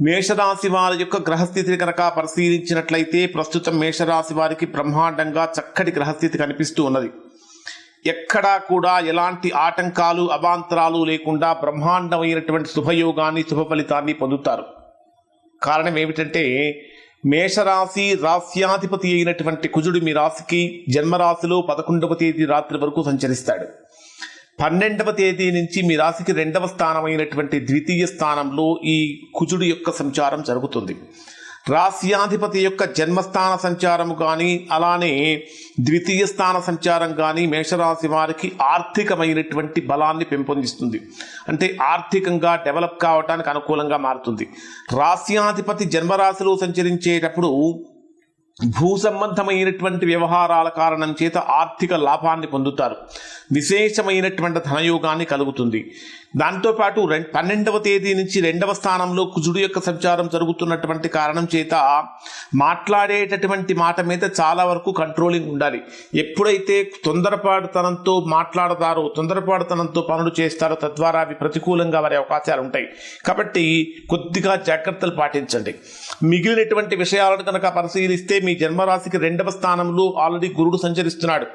మేషరాశి వారి యొక్క గ్రహస్థితిని కనుక పరిశీలించినట్లయితే ప్రస్తుతం మేషరాశి వారికి బ్రహ్మాండంగా చక్కటి గ్రహస్థితి కనిపిస్తూ ఉన్నది. ఎక్కడా కూడా ఎలాంటి ఆటంకాలు అవాంతరాలు లేకుండా బ్రహ్మాండమైనటువంటి శుభయోగాన్ని శుభ ఫలితాన్ని పొందుతారు. కారణం ఏమిటంటే మేషరాశి రాస్యాధిపతి అయినటువంటి కుజుడు మీ రాశికి జన్మరాశిలో పదకొండవ తేదీ రాత్రి వరకు సంచరిస్తాడు. పన్నెండవ తేదీ నుంచి మీ రాశికి రెండవ స్థానమైనటువంటి ద్వితీయ స్థానంలో ఈ కుజుడు యొక్క సంచారం జరుగుతుంది. రాస్యాధిపతి యొక్క జన్మస్థాన సంచారం కానీ అలానే ద్వితీయ స్థాన సంచారం కానీ మేషరాశి వారికి ఆర్థికమైనటువంటి బలాన్ని పెంపొందిస్తుంది. అంటే ఆర్థికంగా డెవలప్ కావడానికి అనుకూలంగా మారుతుంది. రాస్యాధిపతి జన్మరాశిలో సంచరించేటప్పుడు భూ సంబంధమైనటువంటి వ్యవహారాల కారణం చేత ఆర్థిక లాభాన్ని పొందుతారు. విశేషమైనటువంటి ధనయోగాన్ని కలుగుతుంది. దాంతోపాటు రెం పన్నెండవ తేదీ నుంచి రెండవ స్థానంలో కుజుడు యొక్క సంచారం జరుగుతున్నటువంటి కారణం చేత మాట్లాడేటటువంటి మాట మీద చాలా వరకు కంట్రోలింగ్ ఉండాలి. ఎప్పుడైతే తొందరపాటుతనంతో మాట్లాడతారో తొందరపాటుతనంతో పనులు చేస్తారో తద్వారా అవి ప్రతికూలంగా వారి అవకాశాలు ఉంటాయి. కాబట్టి కొద్దిగా జాగ్రత్తలు పాటించండి. మిగిలినటువంటి విషయాలను కనుక పరిశీలిస్తే మీ జన్మరాశికి రెండవ స్థానంలో ఆల్రెడీ గురుడు సంచరిస్తున్నాడు.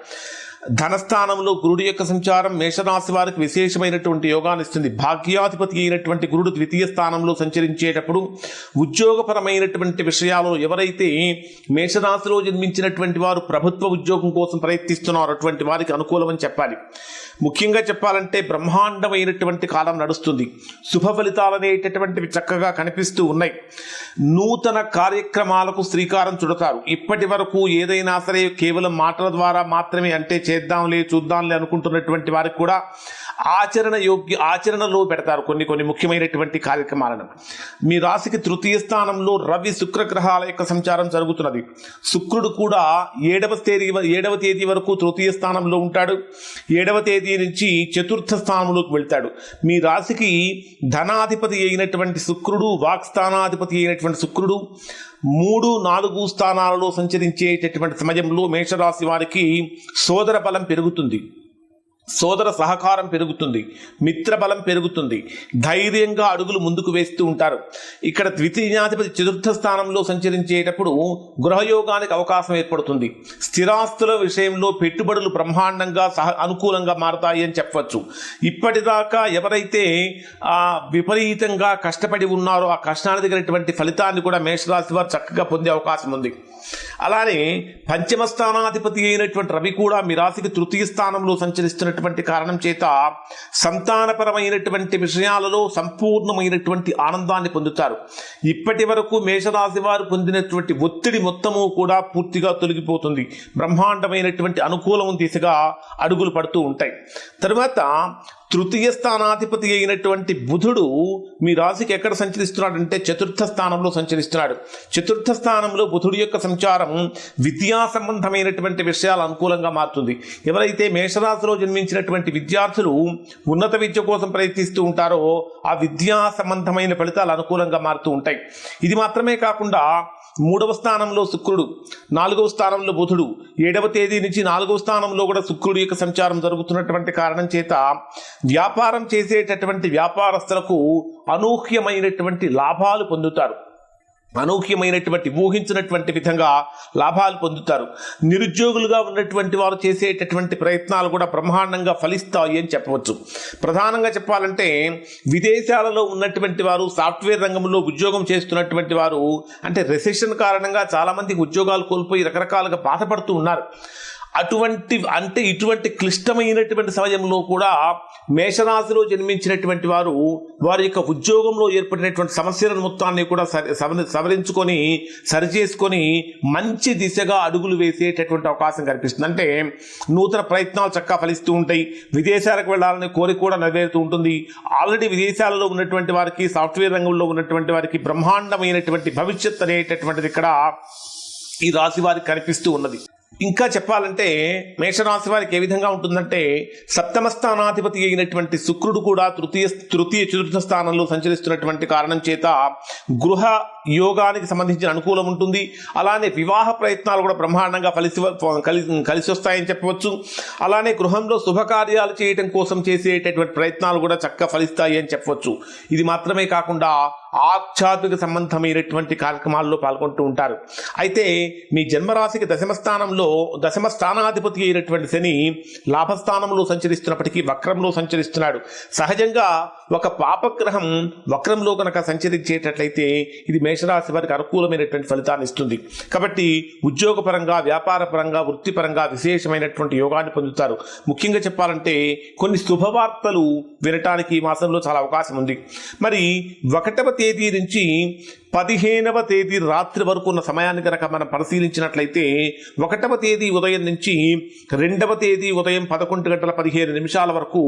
ధనస్థానంలో గురుడు యొక్క సంచారం మేషరాశి వారికి విశేషమైనటువంటి యోగాన్ని ఇస్తుంది. భాగ్యాధిపతి అయినటువంటి గురుడు ద్వితీయ స్థానంలో సంచరించేటప్పుడు ఉద్యోగపరమైనటువంటి విషయాలు ఎవరైతే మేషరాశిలో జన్మించినటువంటి వారు ప్రభుత్వ ఉద్యోగం కోసం ప్రయత్నిస్తున్నారో అటువంటి వారికి అనుకూలమని చెప్పాలి. ముఖ్యంగా చెప్పాలంటే బ్రహ్మాండమైనటువంటి కాలం నడుస్తుంది. శుభ ఫలితాలు అనేటటువంటివి చక్కగా కనిపిస్తూ ఉన్నాయి. నూతన కార్యక్రమాలకు శ్రీకారం చుడతారు. ఇప్పటి వరకు ఏదైనా సరే కేవలం మాటల ద్వారా మాత్రమే అంటే చేద్దాంలే చూద్దాంలే అనుకుంటున్నటువంటి వారికి కూడా ఆచరణ యోగ్య ఆచరణలో పెడతారు కొన్ని కొన్ని ముఖ్యమైనటువంటి కార్యక్రమాలను. మీ రాశికి తృతీయ స్థానంలో రవి శుక్రగ్రహాల యొక్క సంచారం జరుగుతున్నది. శుక్రుడు కూడా ఏడవ తేదీ ఏడవ తేదీ వరకు తృతీయ స్థానంలో ఉంటాడు. ఏడవ తేదీ నుంచి చతుర్థ స్థానంలోకి వెళ్తాడు. మీ రాశికి ధనాధిపతి అయినటువంటి శుక్రుడు వాక్స్థానాధిపతి అయినటువంటి శుక్రుడు మూడు నాలుగు స్థానాలలో సంచరించేటటువంటి సమయంలో మేషరాశి వారికి సోదర బలం పెరుగుతుంది. సోదర సహకారం పెరుగుతుంది మిత్రబలం పెరుగుతుంది ధైర్యంగా అడుగులు ముందుకు వేస్తూ ఉంటారు. ఇక్కడ ద్వితీయాధిపతి చతుర్థ స్థానంలో సంచరించేటప్పుడు గృహయోగానికి అవకాశం ఏర్పడుతుంది. స్థిరాస్తుల విషయంలో పెట్టుబడులు బ్రహ్మాండంగా సహ అనుకూలంగా మారతాయి అని చెప్పవచ్చు. ఇప్పటిదాకా ఎవరైతే ఆ విపరీతంగా కష్టపడి ఉన్నారో ఆ కష్టానికి తగినటువంటి ఫలితాన్ని కూడా మేషరాశి వారు చక్కగా పొందే అవకాశం ఉంది. అలానే పంచమ స్థానాధిపతి అయినటువంటి రవి కూడా మీ రాశికి తృతీయ స్థానంలో ఉన్నటువంటి కారణం చేత సంతానపరమైనటువంటి విషయాలలో సంపూర్ణమైనటువంటి ఆనందాన్ని పొందుతారు. ఇప్పటి వరకు మేషరాశి వారు పొందినటువంటి ఒత్తిడి మొత్తము కూడా పూర్తిగా తొలగిపోతుంది. బ్రహ్మాండమైనటువంటి అనుకూలం దిశగా అడుగులు పడుతూ ఉంటాయి. తర్వాత తృతీయ స్థానాధిపతి అయినటువంటి బుధుడు మీ రాశికి ఎక్కడ సంచరిస్తున్నాడంటే చతుర్థ స్థానంలో సంచరిస్తున్నాడు. చతుర్థ స్థానంలో బుధుడు యొక్క సంచారం విద్యా సంబంధమైనటువంటి విషయాలు అనుకూలంగా మారుతుంది. ఎవరైతే మేషరాశిలో జన్మించినటువంటి విద్యార్థులు ఉన్నత విద్య కోసం ప్రయత్నిస్తూ ఉంటారో ఆ విద్యా సంబంధమైన ఫలితాలు అనుకూలంగా మారుతూ ఉంటాయి. ఇది మాత్రమే కాకుండా మూడవ స్థానంలో శుక్రుడు నాలుగవ స్థానంలో బుధుడు ఏడవ తేదీ నుంచి నాలుగవ స్థానంలో కూడా శుక్రుడు యొక్క సంచారం జరుగుతున్నటువంటి కారణం చేత వ్యాపారం చేసేటటువంటి వ్యాపారస్తులకు అనూహ్యమైనటువంటి లాభాలు పొందుతారు. అనూహ్యమైనటువంటి ఊహించినటువంటి విధంగా లాభాలు పొందుతారు. నిరుద్యోగులుగా ఉన్నటువంటి వారు చేసేటటువంటి ప్రయత్నాలు కూడా బ్రహ్మాండంగా ఫలిస్తాయి అని చెప్పవచ్చు. ప్రధానంగా చెప్పాలంటే విదేశాలలో ఉన్నటువంటి వారు సాఫ్ట్వేర్ రంగంలో ఉద్యోగం చేస్తున్నటువంటి వారు అంటే రెసెషన్ కారణంగా చాలామంది ఉద్యోగాలు కోల్పోయి రకరకాలుగా బాధపడుతూ ఉన్నారు. అటువంటి అంటే ఇటువంటి క్లిష్టమైనటువంటి సమయంలో కూడా మేషరాశిలో జన్మించినటువంటి వారు వారి యొక్క ఉద్యోగంలో ఏర్పడినటువంటి సమస్యలను మొత్తాన్ని కూడా సవరించుకొని సరిచేసుకొని మంచి దిశగా అడుగులు వేసేటటువంటి అవకాశం కనిపిస్తుంది. అంటే నూతన ప్రయత్నాలు చక్కగా ఫలిస్తూ ఉంటాయి. విదేశాలకు వెళ్ళాలనే కోరిక కూడా నెరవేరుతూ ఉంటుంది. ఆల్రెడీ విదేశాలలో ఉన్నటువంటి వారికి సాఫ్ట్వేర్ రంగంలో ఉన్నటువంటి వారికి బ్రహ్మాండమైనటువంటి భవిష్యత్ అనేటటువంటిది ఇక్కడ ఈ రాశి వారికి కనిపిస్తూ ఉన్నది. ఇంకా చెప్పాలంటే మేషరాశి వారికి ఏ విధంగా ఉంటుందంటే సప్తమ స్థానాధిపతి అయినటువంటి శుక్రుడు కూడా తృతీయ తృతీయ చతుర్థ స్థానంలో సంచరిస్తున్నటువంటి కారణం చేత గృహ యోగానికి సంబంధించిన అనుకూలం ఉంటుంది. అలానే వివాహ ప్రయత్నాలు కూడా బ్రహ్మాండంగా కలిసి కలిసి కలిసి వస్తాయని చెప్పవచ్చు. అలానే గృహంలో శుభకార్యాలు చేయటం కోసం చేసేటటువంటి ప్రయత్నాలు కూడా చక్కగా ఫలిస్తాయి అని చెప్పవచ్చు. ఇది మాత్రమే కాకుండా ఆధ్యాత్మిక సంబంధమైనటువంటి కార్యక్రమాల్లో పాల్గొంటూ ఉంటారు. అయితే మీ జన్మరాశికి దశమ స్థానంలో దశమ స్థానాధిపతి అయినటువంటి శని లాభస్థానంలో సంచరిస్తున్నప్పటికీ వక్రంలో సంచరిస్తున్నాడు. సహజంగా ఒక పాపగ్రహం వక్రంలో కనుక సంచరించేటట్లయితే ఇది మేషరాశి వారికి అనుకూలమైనటువంటి ఫలితాన్ని ఇస్తుంది. కాబట్టి ఉద్యోగపరంగా వ్యాపారపరంగా వృత్తిపరంగా విశేషమైనటువంటి యోగాన్ని పొందుతారు. ముఖ్యంగా చెప్పాలంటే కొన్ని శుభవార్తలు వినటానికి ఈ మాసంలో చాలా అవకాశం ఉంది. మరి ఒకటవ తేదీ నుంచి పదిహేనవ తేదీ రాత్రి వరకు ఉన్న సమయాన్ని కనుక మనం పరిశీలించినట్లయితే ఒకటవ తేదీ ఉదయం నుంచి రెండవ తేదీ ఉదయం పదకొండు గంటల పదిహేను నిమిషాల వరకు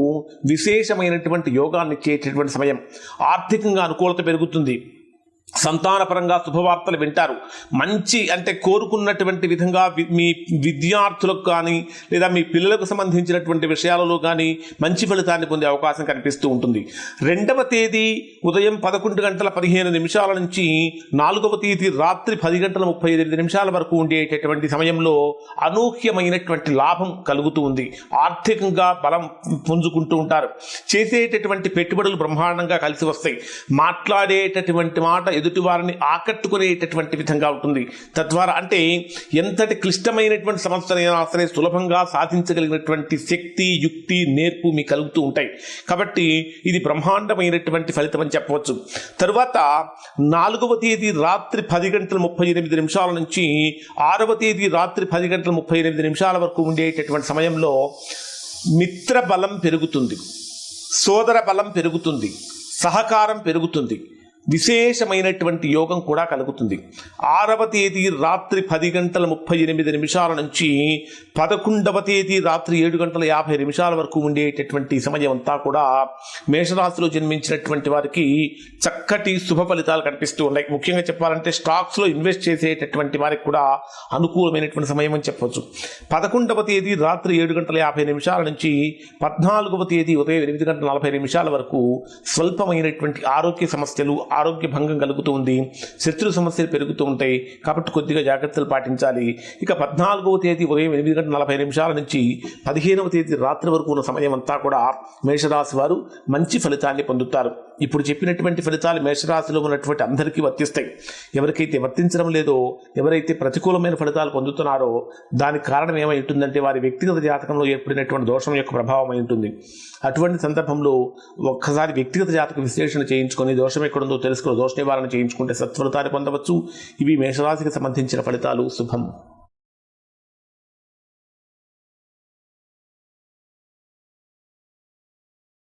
విశేషమైనటువంటి యోగాన్ని ఇచ్చేటటువంటి సమయం. ఆర్థికంగా అనుకూలత పెరుగుతుంది. సంతానపరంగా శుభవార్తలు వింటారు. మంచి అంటే కోరుకున్నటువంటి విధంగా మీ విద్యార్థులకు కానీ లేదా మీ పిల్లలకు సంబంధించినటువంటి విషయాలలో కానీ మంచి ఫలితాన్ని పొందే అవకాశం కనిపిస్తూ ఉంటుంది. రెండవ తేదీ ఉదయం పదకొండు గంటల పదిహేను నిమిషాల నుంచి నాలుగవ తేదీ రాత్రి పది గంటల ముప్పై ఎనిమిది నిమిషాల వరకు ఉండేటటువంటి సమయంలో అనూహ్యమైనటువంటి లాభం కలుగుతూ ఉంది. ఆర్థికంగా బలం పుంజుకుంటూ ఉంటారు. చేసేటటువంటి పెట్టుబడులు బ్రహ్మాండంగా కలిసి వస్తాయి. మాట్లాడేటటువంటి మాట ఎదుటి వారిని ఆకట్టుకునేటటువంటి విధంగా ఉంటుంది. తద్వారా అంటే ఎంతటి క్లిష్టమైనటువంటి సమస్యనైనా సరే సులభంగా సాధించగలిగినటువంటి శక్తి యుక్తి నేర్పు మీకు కలుగుతూ ఉంటాయి. కాబట్టి ఇది బ్రహ్మాండమైనటువంటి ఫలితం అని చెప్పవచ్చు. తరువాత నాలుగవ తేదీ రాత్రి పది గంటల ముప్పై ఎనిమిది నిమిషాల నుంచి ఆరవ తేదీ రాత్రి పది గంటల ముప్పై ఎనిమిది నిమిషాల వరకు ఉండేటటువంటి సమయంలో మిత్ర బలం పెరుగుతుంది. సోదర బలం పెరుగుతుంది. సహకారం పెరుగుతుంది. విశేషమైనటువంటి యోగం కూడా కలుగుతుంది. ఆరవ తేదీ రాత్రి పది గంటల ముప్పై ఎనిమిది నిమిషాల నుంచి పదకొండవ తేదీ రాత్రి ఏడు గంటల యాభై నిమిషాల వరకు ఉండేటటువంటి సమయం అంతా కూడా మేషరాశిలో జన్మించినటువంటి వారికి చక్కటి శుభ ఫలితాలు కనిపిస్తూ ఉన్నాయి. ముఖ్యంగా చెప్పాలంటే స్టాక్స్లో ఇన్వెస్ట్ చేసేటటువంటి వారికి కూడా అనుకూలమైనటువంటి సమయం అని చెప్పవచ్చు పదకొండవ తేదీ రాత్రి ఏడు గంటల యాభై నిమిషాల నుంచి పద్నాలుగవ తేదీ ఉదయం ఎనిమిది గంటల నలభై నిమిషాల వరకు స్వల్పమైనటువంటి ఆరోగ్య సమస్యలు ఆరోగ్య భంగం కలుగుతూ ఉంది శత్రు సమస్యలు పెరుగుతూ ఉంటాయి. కాబట్టి కొద్దిగా జాగ్రత్తలు పాటించాలి. ఇక పద్నాలుగవ తేదీ ఉదయం ఎనిమిది గంటల నలభై నిమిషాల నుంచి పదిహేనవ తేదీ రాత్రి వరకు ఉన్న సమయం అంతా కూడా మేషరాశి వారు మంచి ఫలితాన్ని పొందుతారు. ఇప్పుడు చెప్పినటువంటి ఫలితాలు మేషరాశిలో ఉన్నటువంటి అందరికీ వర్తిస్తాయి. ఎవరికైతే వర్తించడం లేదో ఎవరైతే ప్రతికూలమైన ఫలితాలు పొందుతున్నారో దానికి కారణం ఏమై ఉంటుందంటే వారి వ్యక్తిగత జాతకంలో ఏర్పడినటువంటి దోషం యొక్క ప్రభావం అయి ఉంటుంది. అటువంటి సందర్భంలో ఒక్కసారి వ్యక్తిగత జాతక విశ్లేషణ చేయించుకొని దోషం ఎక్కడుందో తెలుసుకుని దోష నివారణ చేయించుకుంటే సత్ఫలితాన్ని పొందవచ్చు ఇవి మేషరాశికి సంబంధించిన ఫలితాలు. శుభం.